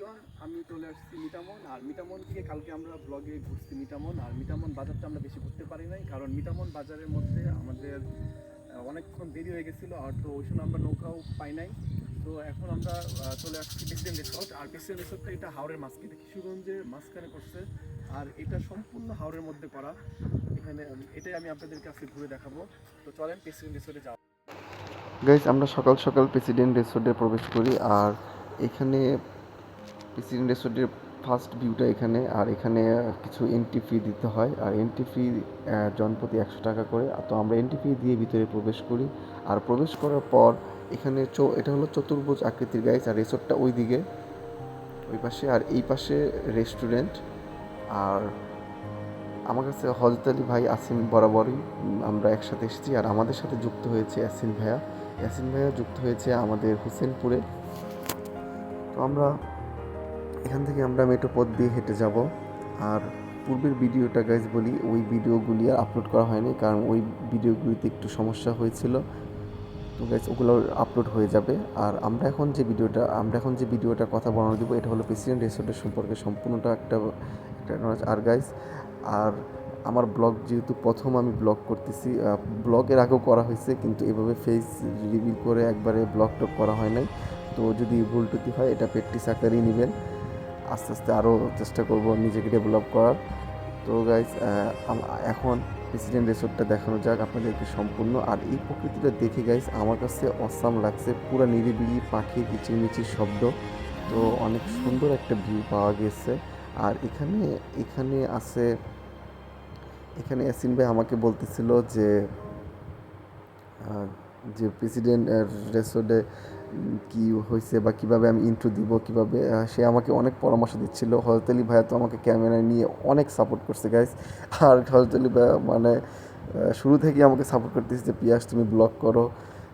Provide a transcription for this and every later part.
Everyone আমি চলে আসছি মিটামন আর মিটামন থেকে কালকে আমরা ব্লগে ঘুরছি। মিটামন আর মিটামন বাজারটা আমরা বেশি ঘুরতে পারি নাই, কারণ মিটামন বাজারের মধ্যে আমাদের অনেকক্ষণ দেরি হয়ে গেছিল, আর তো ওই সময় আমরা নৌকাও পাই নাই। তো এখন আমরা চলে আসছি প্রেসিডেন্ট রিসোর্ট আর প্রেসিডেন্ট রিসোর্টটা এটা হাওড়ের মাঝখানে, কিশোরগঞ্জের মাঝখানে করছে আর এটা সম্পূর্ণ হাওড়ের মধ্যে করা। এখানে এটাই আমি আপনাদের কাছে ঘুরে দেখাবো। তো চলেন প্রেসিডেন্ট রিসোর্টে যাও গাইজ আমরা সকাল সকাল প্রেসিডেন্ট রেসোর্টে প্রবেশ করি, আর এখানে প্রেসিডেন্ট রেসোর্টের ফার্স্ট ভিউটা এখানে, আর এখানে কিছু এন্ট্রি ফি দিতে হয়। আর এন্ট্রি ফি জনপ্রতি একশো টাকা করে। তো আমরা এন্ট্রি ফি দিয়ে ভিতরে প্রবেশ করি। আর প্রবেশ করার পর এখানে চো, এটা হলো চতুর্ভুজ আকৃতির গাইজ আর রেসোর্টটা ওই দিকে ওই পাশে। আর এই পাশে রেস্টুরেন্ট আর আমার কাছে হজরত আলী ভাই আসিম বরাবরই। আমরা একসাথে এসেছি। আর আমাদের সাথে যুক্ত হয়েছে ইয়াসিন ভাইয়া। ইয়াসিন ভাইয়া যুক্ত হয়েছে আমাদের হুসেনপুরে। তো আমরা এখান থেকে আমরা মেট্রো পথ দিয়ে হেঁটে যাব। আর পূর্বের ভিডিওটা গাইজ বলি, ওই ভিডিওগুলি আর আপলোড করা হয়নি, কারণ ওই ভিডিওগুলিতে একটু সমস্যা হয়েছিল। তো গাইজ ওগুলো আপলোড হয়ে যাবে। আর আমরা এখন যে ভিডিওটা, আমরা এখন যে ভিডিওটা কথা বর্ণনা দিব, এটা হলো প্রেসিডেন্ট রেসোর্টের সম্পর্কে সম্পূর্ণটা একটা একটা। আর গাইজ আর আমার ব্লগ যেহেতু প্রথম আমি ব্লগ করতেছি ব্লগের আগেও করা হয়েছে, কিন্তু এভাবে ফেস রিভিল করে একবারে ব্লগ টক করা হয় নাই। তো যদি ভুল টুটি হয়, এটা প্র্যাকটিস আকারেই নেবেন। আস্তে আস্তে আরও চেষ্টা করব নিজেকে ডেভেলপ করার। তো গাইজ এখন প্রেসিডেন্ট রিসোর্টটা দেখানো যাক আপনাদেরকে সম্পূর্ণ। আর এই প্রকৃতিটা দেখে গাইজ আমার কাছে অসাম লাগছে। পুরো নিরিবিলি পাখির কিচিরমিচির শব্দ। তো অনেক সুন্দর একটা ভিউ পাওয়া গেছে। আর এখানে এখানে আছে, এখানে ইয়াসিন ভাই আমাকে বলতেছিল যে যে প্রেসিডেন্ট রেসোর্টে কি হয়েছে বা কীভাবে আমি ইন্ট্রো দিব, কীভাবে সে আমাকে অনেক পরামর্শ দিচ্ছিল। হজরত আলী ভাইয়া তো আমাকে ক্যামেরা নিয়ে অনেক সাপোর্ট করছে গাইস আর হজরত আলী ভাইয়া মানে শুরু থেকেই আমাকে সাপোর্ট করতেছে যে, পিয়াস, তুমি ব্লগ করো।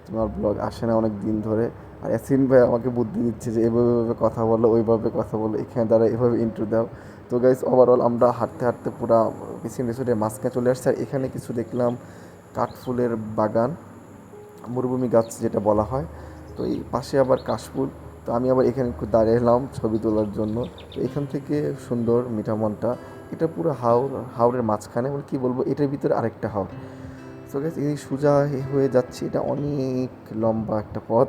তোমার ব্লগ আসে না অনেক দিন ধরে। আর ইয়াসিন ভাই আমাকে বুদ্ধি দিচ্ছে যে, এভাবে এভাবে কথা বলো, ওইভাবে কথা বলো। এখানে দ্বারা এভাবে ইন্ট্রো দাও। তো গাইস ওভারঅল আমরা হাঁটতে হাঁটতে পুরা প্রেসিডেন্ট রেসোর্টের মাঝখানে চলে আসছে। আর এখানে কিছু দেখলাম কাঠফুলের বাগান, মরুভূমি গাছ যেটা বলা হয়। তো এই পাশে আবার কাশফুল। তো আমি আবার এখানে একটু দাঁড়িয়ে এলাম ছবি তোলার জন্য। তো এখান থেকে সুন্দর মিঠামনটা এটা পুরো হাওর, হাওরের মাঝখানে মানে কী বলব, এটার ভিতরে আরেকটা হাওর। তো গেছে এই সোজা হয়ে যাচ্ছে। এটা অনেক লম্বা একটা পথ,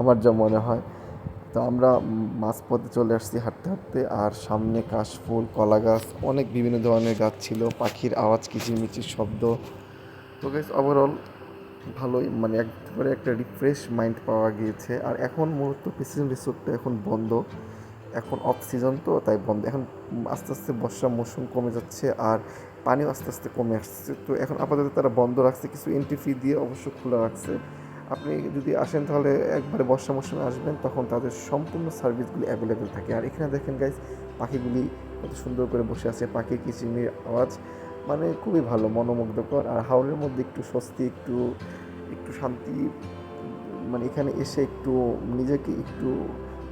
আমার যা মনে হয়। তো আমরা মাঝপথে চলে আসছি হাঁটতে হাঁটতে। আর সামনে কাশফুল কলা গাছ অনেক বিভিন্ন ধরনের গাছ ছিল। পাখির আওয়াজ, কিচিরমিচির শব্দ। তো গেছে ওভারঅল ভালোই মানে একবারে একটা রিফ্রেশ মাইন্ড পাওয়া গিয়েছে। আর এখন মূলত প্রেসিডেন্ট রিসোর্টটা এখন বন্ধ। এখন অফ সিজন তো, তাই বন্ধ। এখন আস্তে আস্তে বর্ষা মৌসুম কমে যাচ্ছে আর পানিও আস্তে আস্তে কমে আসছে। তো এখন আপাতত তারা বন্ধ রাখছে। কিছু এন্ট্রি ফি দিয়ে অবশ্য খোলা রাখছে। আপনি যদি আসেন তাহলে একবারে বর্ষা মৌসুমে আসবেন, তখন তাদের সম্পূর্ণ সার্ভিসগুলি অ্যাভেলেবেল থাকে। আর এখানে দেখেন গাইজ পাখিগুলি কত সুন্দর করে বসে আছে। পাখির কিচিমির আওয়াজ। মানে খুবই ভালো, মনোমুগ্ধকর। আর হাওড়ের মধ্যে একটু স্বস্তি, একটু একটু শান্তি মানে এখানে এসে একটু নিজেকে একটু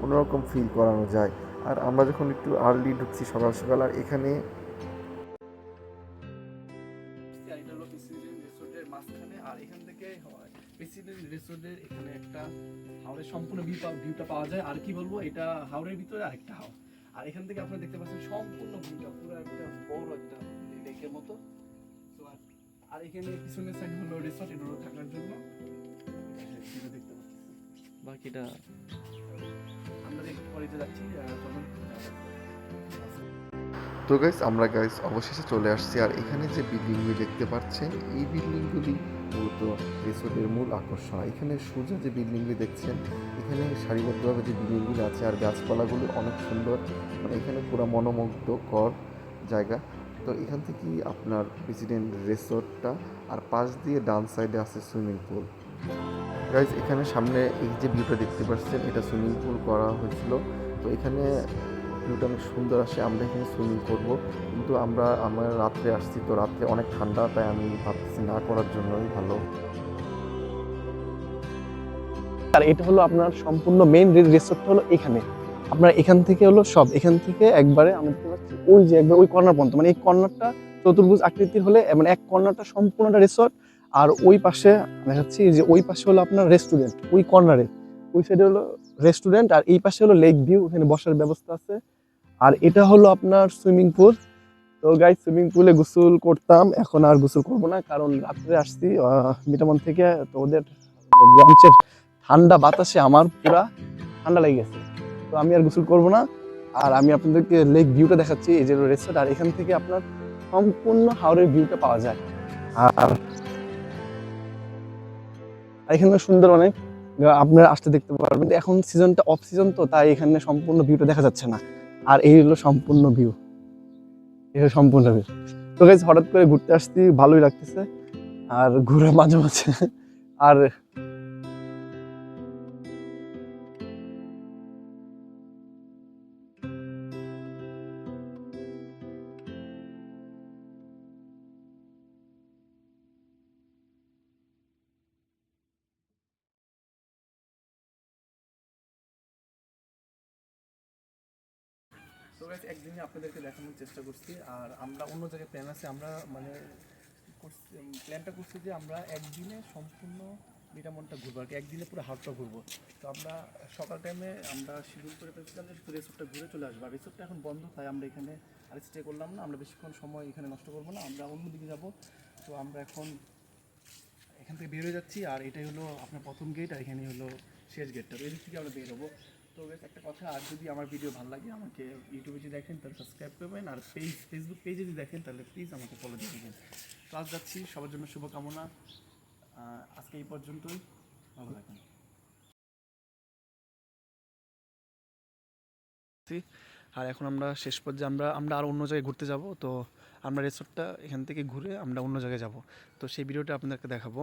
অন্যরকম ফিল করানো যায়। আর আমরা যখন একটু আর্লি ঢুকছি সকাল সকাল, আর এখানে আর এখান থেকে প্রেসিডেন্ট রিসোর্টের এখানে একটা হাওড়ের সম্পূর্ণ ভিউ ভিউটা পাওয়া যায় আর কি বলব এটা হাওড়ের ভিতরে আরেকটা হাওড় আর এখান থেকে আপনারা দেখতে পাচ্ছেন সম্পূর্ণ ভিউটা, পুরো একটা বড় একটা লেকের মতো। তো আর- এখানে পিছনের সাইড হলো রিসোর্ট এটা থাকার জন্য। দেখতে পাচ্ছেন বাকিটা আমরা একটু পরে যাচ্ছি যাক। তো গাইস আমরা গাইস অবশেষে চলে আসছি আর এখানে যে বিল্ডিংগুলি দেখতে পাচ্ছেন এই বিল্ডিংগুলি মূলত রিসোর্টের মূল আকর্ষণ। এখানে সূর্য যে বিল্ডিংগুলি দেখছেন এখানে সারিবদ্ধভাবে যে বিল্ডিংগুলি আছে আর গাছপালাগুলো অনেক সুন্দর। মানে এখানে পুরো মনোমুগ্ধকর জায়গা। তো এখান থেকেই আপনার প্রেসিডেন্ট রিসোর্টটা আর পাশ দিয়ে ডান সাইডে আছে সুইমিং পুল। গাইজ এখানে সামনে এই যে ভিউটা দেখতে পাচ্ছেন, এটা সুইমিং পুল করা হয়েছিল। তো এখানে ভিউটা অনেক সুন্দর আসে, আমরা এখানে সুইমিং করব। কিন্তু আমরা আমরা রাত্রে আসছি, তো রাত্রে অনেক ঠান্ডা, তাই আমি ভাবছি না করার জন্যই ভালো। আর এটা হলো আপনার সম্পূর্ণ মেইন রিসোর্টটা হলো এখানে। আপনার এখান থেকে হলো সব। এখান থেকে একবারে আমি দেখতে পাচ্ছি, ওই যে একবার ওই কর্নার পর্যন্ত মানে এই কর্নারটা চতুর্ভুজ আকৃতির হলে মানে এক কর্নারটা সম্পূর্ণটা রিসোর্ট আর ওই পাশে দেখাচ্ছি যে ওই পাশে হলো আপনার রেস্টুরেন্ট ওই কর্নারে। ওই সাইডে হলো রেস্টুরেন্ট আর এই পাশে হলো লেক ভিউ এখানে বসার ব্যবস্থা আছে। আর এটা হলো আপনার সুইমিং পুল তো গাই সুইমিং পুলে গোসল করতাম, এখন আর গোসল করব না, কারণ রাত্রে আসছি মিটামন থেকে তো ওদের ঠান্ডা বাতাসে আমার পুরা ঠান্ডা লেগে গেছে। আমি আর গোসল করব না। আর আমি আপনাদেরকে লেক ভিউটা দেখাচ্ছি, এই যে রেস্টুরেন্ট আর এখান থেকে আপনার সম্পূর্ণ হাওড়ের ভিউটা পাওয়া যায়। আর এখানে সুন্দর অনেক আপনারা আসতে দেখতে পারবেন। এখন সিজনটা অফ সিজন তো, তাই এখানে সম্পূর্ণ ভিউটা দেখা যাচ্ছে না। আর এই হলো সম্পূর্ণ ভিউ হলো সম্পূর্ণ ভিউ তো গাইজ হঠাৎ করে ঘুরতে আসছি, ভালোই লাগতেছে। আর ঘুরে মাঝে মাঝে। আর তো guys, একদিনে আপনাদেরকে দেখানোর চেষ্টা করছি। আর আমরা অন্য জায়গায় প্ল্যান আছে আমরা মানে প্ল্যানটা করছি যে আমরা একদিনে সম্পূর্ণ মিটামনটা ঘুরবো আর কি। একদিনে পুরো হাটটা ঘুরবো। তো আমরা সকাল টাইমে আমরা শিডিউল করে ফেলছিলাম যে রিসোর্টটা ঘুরে চলে আসব। আর রিসোর্টটা এখন বন্ধ তাই আমরা এখানে আর স্টে করলাম না। আমরা বেশিক্ষণ সময় এখানে নষ্ট করব না। আমরা অন্যদিকে যাব। তো আমরা এখন এখান থেকে বের হয়ে যাচ্ছি। আর এটাই হলো আপনার প্রথম গেট আর এখানে হলো শেষ গেটটা এদিক থেকে আমরা বের হব। তো guys, একটা কথা আর যদি আমার ভিডিও ভালো লাগে আমাকে ইউটিউবে যদি দেখেন তাহলে সাবস্ক্রাইব করবেন আর পেজ ফেসবুক পেজে যদি দেখেন তাহলে প্লিজ আমাকে ফলো দিয়ে দেবেন। আজ যাচ্ছি সবার জন্য শুভকামনা। আজকে এই পর্যন্তই ভালো থাকেন আর এখন আমরা শেষ পর্যায়ে আমরা আমরা আর অন্য জায়গায় ঘুরতে যাব তো আমরা রিসোর্টটা এখান থেকে ঘুরে আমরা অন্য জায়গায় যাব। তো সেই ভিডিওটা আপনাদেরকে দেখাবো।